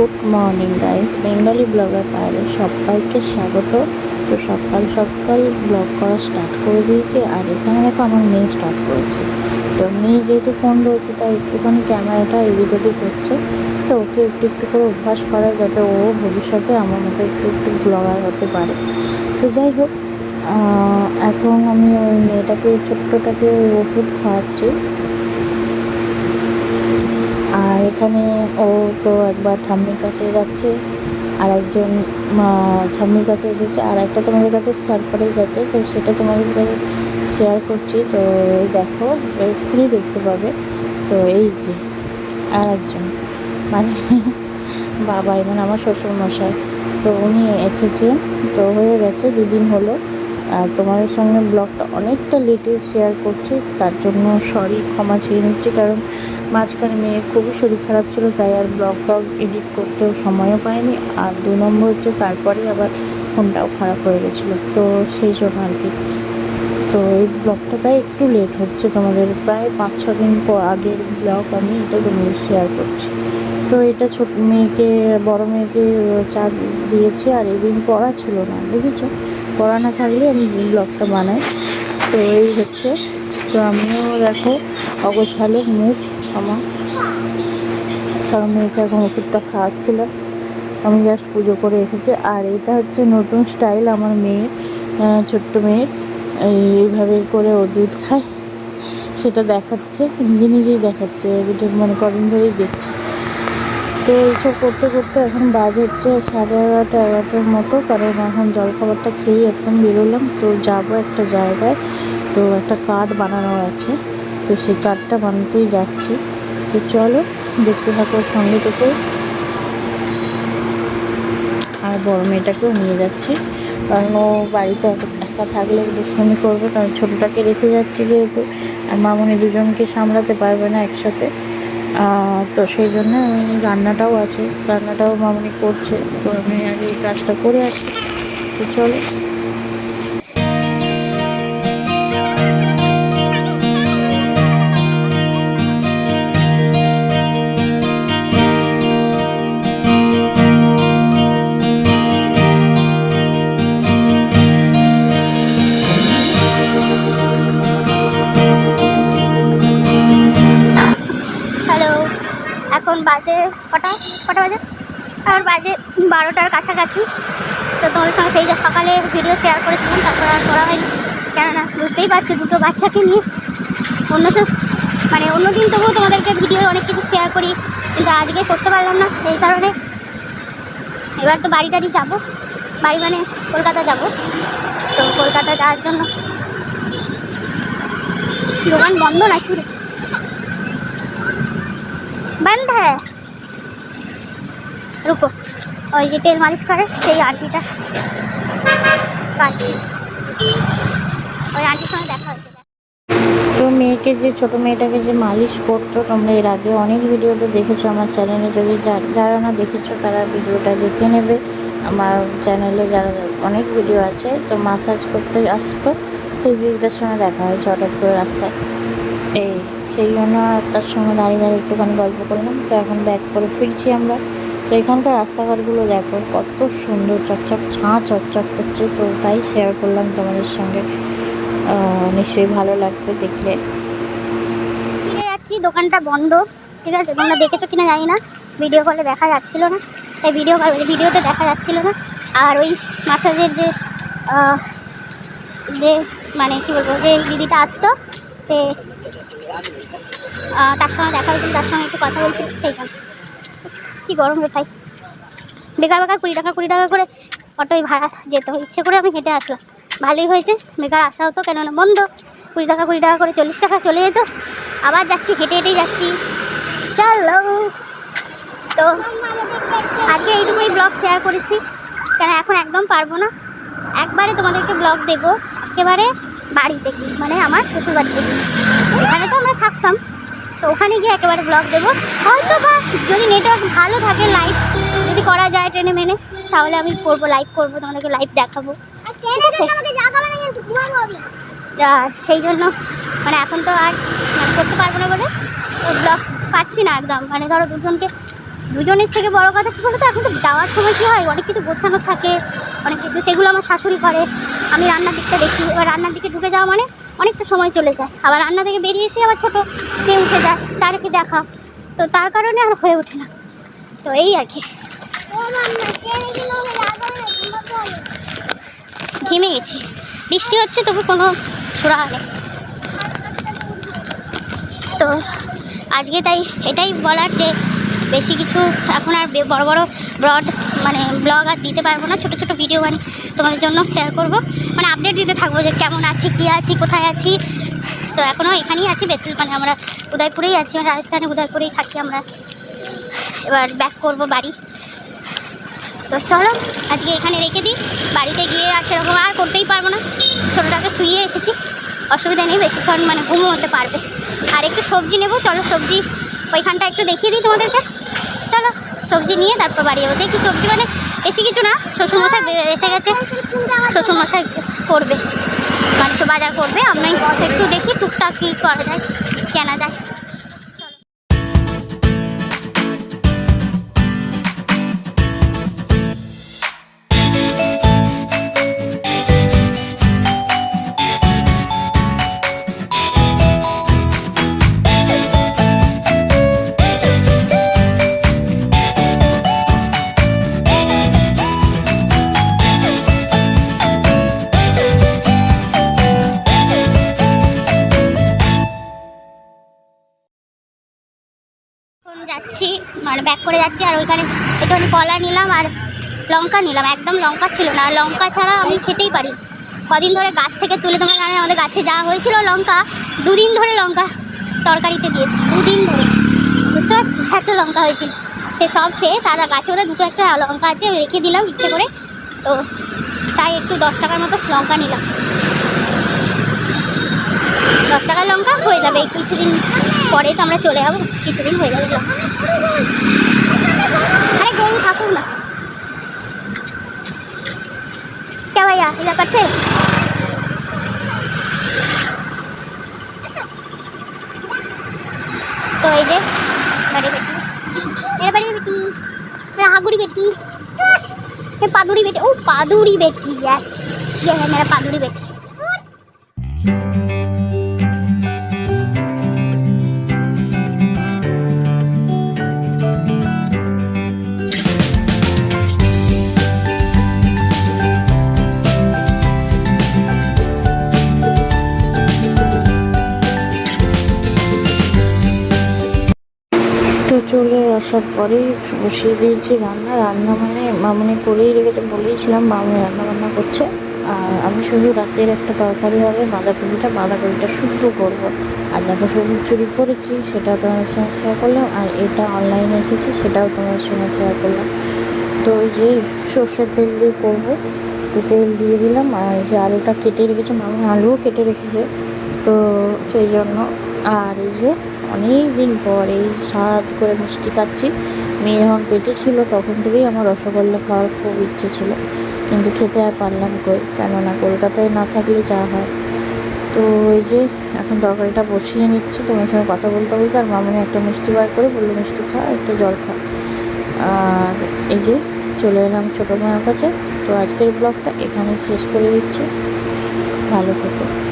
Good morning guys Bengali blogger পায়ের সবাইকে স্বাগত। তো সকাল সকাল ব্লগ করা স্টার্ট করে দিয়েছি, আর এখানে দেখো আমার মেয়ে স্টার্ট করেছে। তো মেয়ে যেহেতু ফোন রয়েছে তাই একটুখানি ক্যামেরাটা এদিক ওদিক করছে তো ওকে একটু একটু করে অভ্যাস করা যাতে ও ভবিষ্যতে আমার মতো একটু একটু ব্লগার হতে পারে। তো যাই হোক এখন আমি ওই মেয়েটাকে, ছোট্টটাকে ওষুধ খাওয়াচ্ছি। আর এখানে ও তো একবার ঠাম্মির কাছে যাচ্ছে আর একজন ঠাম্মির কাছে এসেছে, আর একটা তোমাদের কাছে সারপ্রাইজ আছে, তো সেটা তোমাদের কাছে শেয়ার করছি। তো দেখো, এক্ষুনি দেখতে পাবে। তো এই যে আর একজন মানে বাবাই মানে আমার শ্বশুর মশাই তো উনি এসেছে তো হয়ে গেছে, দুদিন হলো। আর তোমাদের সঙ্গে ব্লগটা অনেকটা লেটে শেয়ার করছি, তার জন্য সরি ক্ষমা চেয়ে নিচ্ছি, কারণ মাঝখানে মেয়ের খুবই শরীর খারাপ ছিল, তাই আর ব্লগ টগ এডিট করতেও সময়ও পাইনি। আর দু নম্বর হচ্ছে তারপরে আবার ফোনটাও খারাপ হয়ে গেছিল। তো সেই জন্য আর কি। তো এই ব্লগটা তাই একটু লেট হচ্ছে তোমাদের। প্রায় পাঁচ ছ দিন পর আগের ব্লগ আমি এটা তোমাদের শেয়ার করছি। তো এটা ছোট মেয়েকে, বড় মেয়েকে চা দিয়েছি আর এদিন পড়া ছিল না, বুঝেছ? পড়া না থাকলে আমি ব্লগটা বানাই। তো এই হচ্ছে। তো আমিও দেখো অগোছালো মুখ। আমার। কারণ মেয়েকে এখন ওষুধটা খাওয়াচ্ছিলাম আমি জাস্ট পুজো করে এসেছি। আর এটা হচ্ছে নতুন স্টাইল আমার মেয়ে ছোট্ট মেয়ের এই- এইভাবে করে ও দুধ খায়। সেটা দেখাচ্ছে, নিজে নিজেই দেখাচ্ছে। এটা মনে করেন ধরেই দেখছে। তো এইসব করতে করতে এখন বাজ হচ্ছে সাড়ে এগারোটা, এগারোটার মতো। কারণ এখন জলখাবারটা খেয়েই একদম বেরোলাম। তো যাব একটা জায়গায়। তো একটা কার্ড বানানো আছে। তো সেই কার্ডটা বানাতেই যাচ্ছি। তো চলো, দেখতে থাকো সঙ্গে থেকে। আর বড় মেয়েটাকেও নিয়ে যাচ্ছি। কারণ ও বাড়িতে একা- থাকলে দুষ্টুমি করবে, কারণ ছোটোটাকে রেখে যাচ্ছি যেহেতু। আর মামনি দুজনকে সামলাতে পারবে না একসাথে। তো সেই জন্য রান্নাটাও আছে। রান্নাটাও মামনি করছে। তো আমি আগে এই কাজটা করে আসি। তো চলো। বারোটার কাছাকাছি। তো তোমাদের সঙ্গে সেই যে সকালে ভিডিও শেয়ার করেছিলাম, তারপর আর করা হয়নি। কেননা বুঝতেই পারছ দুটো বাচ্চাকে নিয়ে। অন্য সব মানে অন্যদিন তবুও তোমাদেরকে ভিডিও অনেক কিছু শেয়ার করি। কিন্তু আজকে করতে পারলাম না এই কারণে। এবার তো বাড়ি টাড়ি যাব। বাড়ি মানে কলকাতা যাব। তো কলকাতা যাওয়ার জন্য। দোকান বন্ধ নাকি? বন্ধ। হ্যাঁ রুকো। ওই যে তেল মালিশ করে, সেই আন্টিটা ওই আন্টির সঙ্গে দেখা হয়েছে। তো মেয়েকে যে, ছোট মেয়েটাকে যে মালিশ করতো, তোমরা এর আগে অনেক ভিডিওতে দেখেছ আমার চ্যানেলে যদি যারা না দেখেছ, তারা ভিডিওটা দেখে নেবে। আমার চ্যানেলে যারা অনেক ভিডিও আছে, তো মাসাজ করতে আসতো। সেই দিদিটার সঙ্গে দেখা হয়েছে হঠাৎ করে রাস্তায়। এই, সেই জন্য তার সঙ্গে দাঁড়িয়ে দাঁড়িয়ে একটুখানি গল্প করলাম। তো এখন ব্যাক করে ফিরছি আমরা। তো এখানকার রাস্তাঘাটগুলো দেখো, কত সুন্দর, চকচক, ছাঁ চকচক করছে। তো তাই শেয়ার করলাম তোমাদের সঙ্গে। নিশ্চয়ই ভালো লাগবে দেখলে। ফিরে যাচ্ছি, দোকানটা বন্ধ। ঠিক আছে, তোমরা দেখেছ কিনা জানি না। ভিডিও কলে দেখা যাচ্ছিল না। তাই ভিডিও ভিডিওতে দেখা যাচ্ছিল না। আর ওই মাসাজের যে যে মানে কী বলব, যে দিদিটা আসতো, সে তার সঙ্গে দেখা হয়েছিল, তার সঙ্গে একটু কথা বলছিল সেই জন্য কী গরম রে ভাই? বেকার বেকার কুড়ি টাকা কুড়ি টাকা করে অটোয় ভাড়া যেতে ইচ্ছে করে আমি হেঁটে আসলাম। ভালোই হয়েছে। বেকার আসা হতো কেননা বন্ধ। কুড়ি টাকা কুড়ি টাকা করে চল্লিশ টাকা চলে যেত। আবার যাচ্ছি, হেঁটে হেঁটেই যাচ্ছি। চলো। তো আজকে এইটুকুই ব্লগ শেয়ার করেছি। কেন এখন একদম পারব না। একবারে তোমাদেরকে ব্লগ দেবো একেবারে বাড়িতে গিয়ে মানে আমার শ্বশুর বাড়িতে গিয়ে। এখানে তো আমরা থাকতাম। তো ওখানে গিয়ে একেবারে ব্লগ দেবো। হয়তো বা যদি ভালো থাকে লাইভ যদি করা যায় ট্রেনে মেনে তাহলে আমি করব লাইভ করব তোমাদেরকে লাইভ দেখাবো। আর সেই জন্য মানে এখন তো আর মানে করতে পারব না বলে ব্লগ পাচ্ছি না একদম। মানে ধরো দুজনকে দুজনের থেকে বড় কথা কী বলো তো এখন তো যাওয়ার সময় কী হয় অনেক কিছু গোছানো থাকে অনেক কিছু। সেগুলো আমার শাশুড়ি করে আমি রান্নার দিকটা দেখি। এবার রান্নার দিকে ঢুকে যাওয়া মানে অনেকটা সময় চলে যায়। আবার রান্না থেকে বেরিয়ে এসে আবার ছোটো মেয়ে উঠে যায় তারকে দেখা। তো তার কারণে আর হয়ে ওঠে না। তো এই আর কি। ঘেমে গেছি। বৃষ্টি হচ্ছে, তবু কোনো সুরা নেই। তো আজকে তাই এটাই বলার যে বেশি কিছু এখন আর বড় বড় ব্রড মানে ব্লগ আর দিতে পারব না, ছোট ছোট ভিডিও মানে তোমাদের জন্য শেয়ার করব। মানে আপডেট দিতে থাকব যে কেমন আছি, কী আছি, কোথায় আছি। তো এখনও এখানেই আছি বেতুল মানে আমরা উদয়পুরেই আছি, রাজস্থানে উদয়পুরেই থাকি আমরা। এবার ব্যাক করব বাড়ি। তো চলো, আজকে এখানে রেখে দিই। বাড়িতে গিয়ে আর সেরকম আর করতেই পারব না। ছোটোটাকে শুয়ে এসেছি। অসুবিধা নেই, বেশিক্ষণ মানে ঘুমো হতে পারবে। আর একটু সবজি নেব, চলো সবজি ওইখানটা একটু দেখিয়ে দিই তোমাদেরকে। চলো, সবজি নিয়ে তারপর বাড়ি যাব। দেখি সবজি মানে বেশি কিছু না, শ্বশুরমশাই এসে গেছে। শ্বশুরমশাই করবে। মানে সব বাজার করবে। আমি একটু দেখি টুকটাক কী করা যায়। এখন যাচ্ছি মানে ব্যাক করে যাচ্ছি, আর ওইখানে একটুখানি কলা নিলাম আর লঙ্কা নিলাম। একদম লঙ্কা ছিল না লঙ্কা ছাড়া আমি খেতেই পারি। কদিন ধরে গাছ থেকে তুলে তোমার জানে আমাদের গাছে যা হয়েছিল লঙ্কা, দুদিন ধরে লঙ্কা তরকারিতে দিয়েছি, দুদিন ধরে। পারছি? এত লঙ্কা হয়েছিল সে সব শেষ, আর গাছে ওরা দুটো একটা লঙ্কা আছে রেখে দিলাম ইচ্ছে করে। তো তাই একটু দশ টাকার মতো লঙ্কা নিলাম। দশ টাকার লঙ্কা হয়ে যাবে কিছুদিন। পরে তো আমরা চলে যাবো কিছুদিন হয়ে যাবে লঙ্কা আরে গরু থাকুক না কে ভাইয়া এটা পারছে তো এই যে বাড়ি বেটি এর বাড়ি বেটি হাগুড়ি বেটি ये पादुड़ी बेटी ओ पादुड़ी बेटी यस ये है मेरा पादुड़ी बेटी আসার পরেই বসিয়ে দিয়েছি রান্না। রান্না মানে মামনি করেই রেখেছে বলেইছিলাম মামনি রান্না বান্না করছে। আর আমি শুধু রাতের একটা তরকারি হবে, বাঁধাকপিটা বাঁধাকপিটা শুদ্ধ করব। আর দেখো সবুজ চুরি করেছি, সেটাও তোমার সঙ্গে শেয়ার করলাম। আর এটা অনলাইনে এসেছে, সেটাও তোমার সঙ্গে শেয়ার করলাম। তো ওই যে সর্ষের তেল দিয়ে করব। তেল দিয়ে দিলাম, আর যে আলুটা কেটে রেখেছে, মামনি আলুও কেটে রেখেছে। তো সেই জন্য আর এই যে অনেক দিন পর এই স্বাদ করে মিষ্টি খাচ্ছি। মেয়ে যখন পেটে ছিল তখন থেকেই আমার রসগোল্লা খাওয়ার খুব ইচ্ছে ছিল। কিন্তু খেতে আর পারলাম কই? কেননা কলকাতায় না থাকলে যা হয়। তো এই যে এখন তরকারিটা বসিয়ে নিচ্ছি। তোমার সঙ্গে কথা বলতে বলতে আর মামনি একটা মিষ্টি বার করে বলল, মিষ্টি খা, একটা জল খা। আর এই যে চলে এলাম ছোটো মায়ের কাছে। তো আজকের ব্লগটা এখানে শেষ করে দিচ্ছি। ভালো থেকো।